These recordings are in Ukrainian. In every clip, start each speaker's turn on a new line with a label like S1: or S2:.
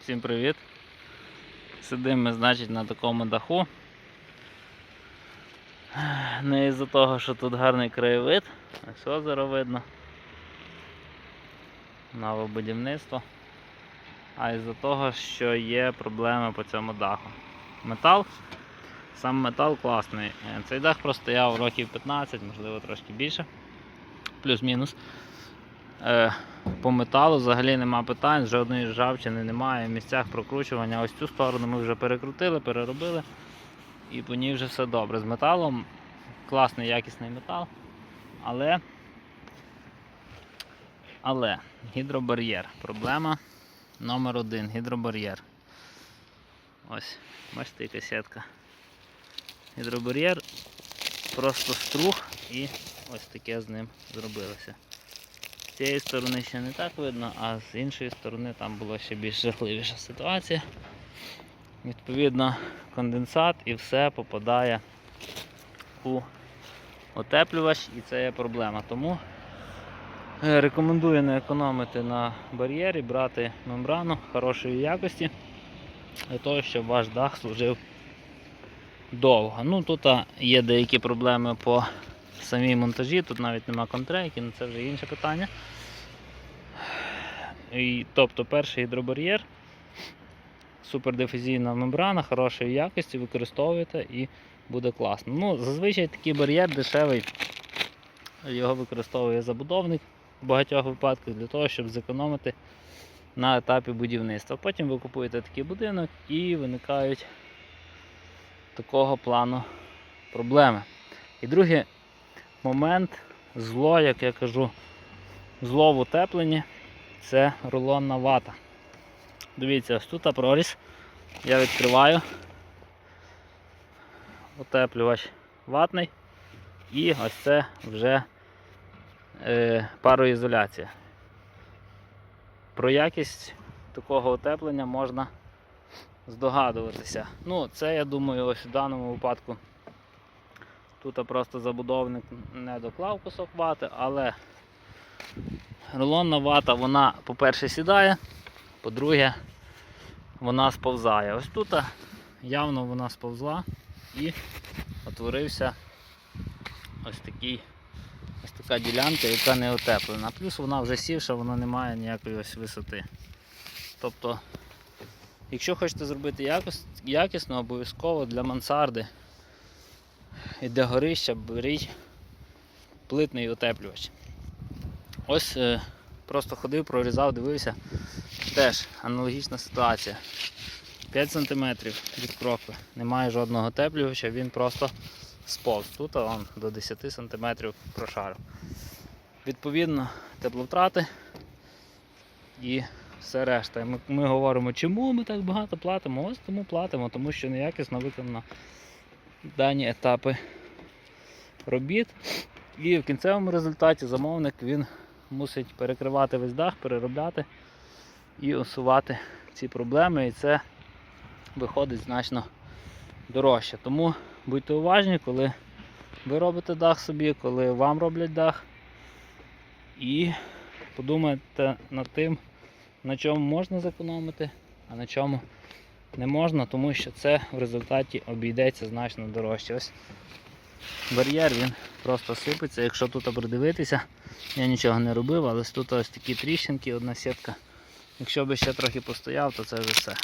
S1: Всім привіт. Сидимо ми, значить, на такому даху. Не із-за того, що тут гарний краєвид, ось озеро видно. Нове будівництво. А із-за того, що є проблеми по цьому даху. Метал. Сам метал класний. Цей дах простояв років 15, можливо трошки більше. Плюс-мінус. Е, по металу взагалі нема питань, жодної ржавчини немає. В місцях прокручування. Ось цю сторону ми вже перекрутили, переробили. І по ній вже все добре. З металом класний якісний метал. Але але гідробар'єр. Проблема номер один гідробар'єр. Ось, бачите, яка сітка. Гідробар'єр просто струх і ось таке з ним зробилося. З цієї сторони ще не так видно, а з іншої сторони там була ще більш жахливіша ситуація. Відповідно, конденсат і все попадає у отеплювач і це є проблема. Тому е, рекомендую не економити на бар'єрі, брати мембрану хорошої якості для того, щоб ваш дах служив довго. Ну тут є деякі проблеми по самій монтажі, тут навіть нема контрейки, але це вже інше питання. І, тобто перший гідробар'єр, супердифузійна мембрана хорошої якості, використовуєте і буде класно. Ну, Зазвичай такий бар'єр дешевий, його використовує забудовник в багатьох випадках для того, щоб зекономити на етапі будівництва. Потім ви купуєте такий будинок і виникають такого плану проблеми. І другий момент зло, як я кажу, зло в утепленні це рулонна вата. Дивіться, ось тут проріз. Я відкриваю. Утеплювач ватний. І ось це вже е, пароізоляція. Про якість такого утеплення можна здогадуватися. Ну, це я думаю, ось в даному випадку. Тут просто забудовник не доклав кусок вати, але рулонна вата, вона, по-перше, сідає, по-друге, вона сповзає. Ось тут явно вона сповзла і утворився ось такий. Ось така ділянка, яка не утеплена. Плюс вона вже сівша, вона не має ніякої ось висоти. Тобто, якщо хочете зробити якіс- якісно, обов'язково для мансарди і для горища беріть плитний утеплювач. Ось е, просто ходив, прорізав, дивився. Теж аналогічна ситуація. 5 см від крокви. Немає жодного утеплювача, він просто сповз. Тут он до 10 см прошарив. Відповідно, тепловтрати і все решта. Ми, ми говоримо, чому ми так багато платимо? Ось тому платимо, тому що неякісно виконано дані етапи робіт. І в кінцевому результаті замовник він мусить перекривати весь дах, переробляти і усувати ці проблеми. І це виходить значно дорожче. Тому будьте уважні, коли ви робите дах собі, коли вам роблять дах. І подумайте над тим, на чому можна зекономити, а на чому не можна, тому що це в результаті обійдеться значно дорожче. Ось бар'єр він просто сипеться. Якщо тут придивитися, я нічого не робив, але тут ось такі тріщинки, одна сітка. Якщо би ще трохи постояв, то це вже все.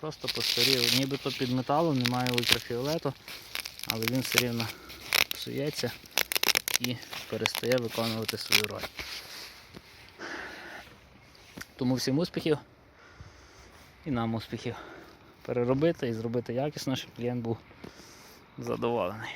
S1: Просто постарів. Нібито під металом немає ультрафіолету, але він все рівно псується і перестає виконувати свою роль. Тому всім успіхів і нам успіхів переробити і зробити якісно, щоб клієнт був задоволений.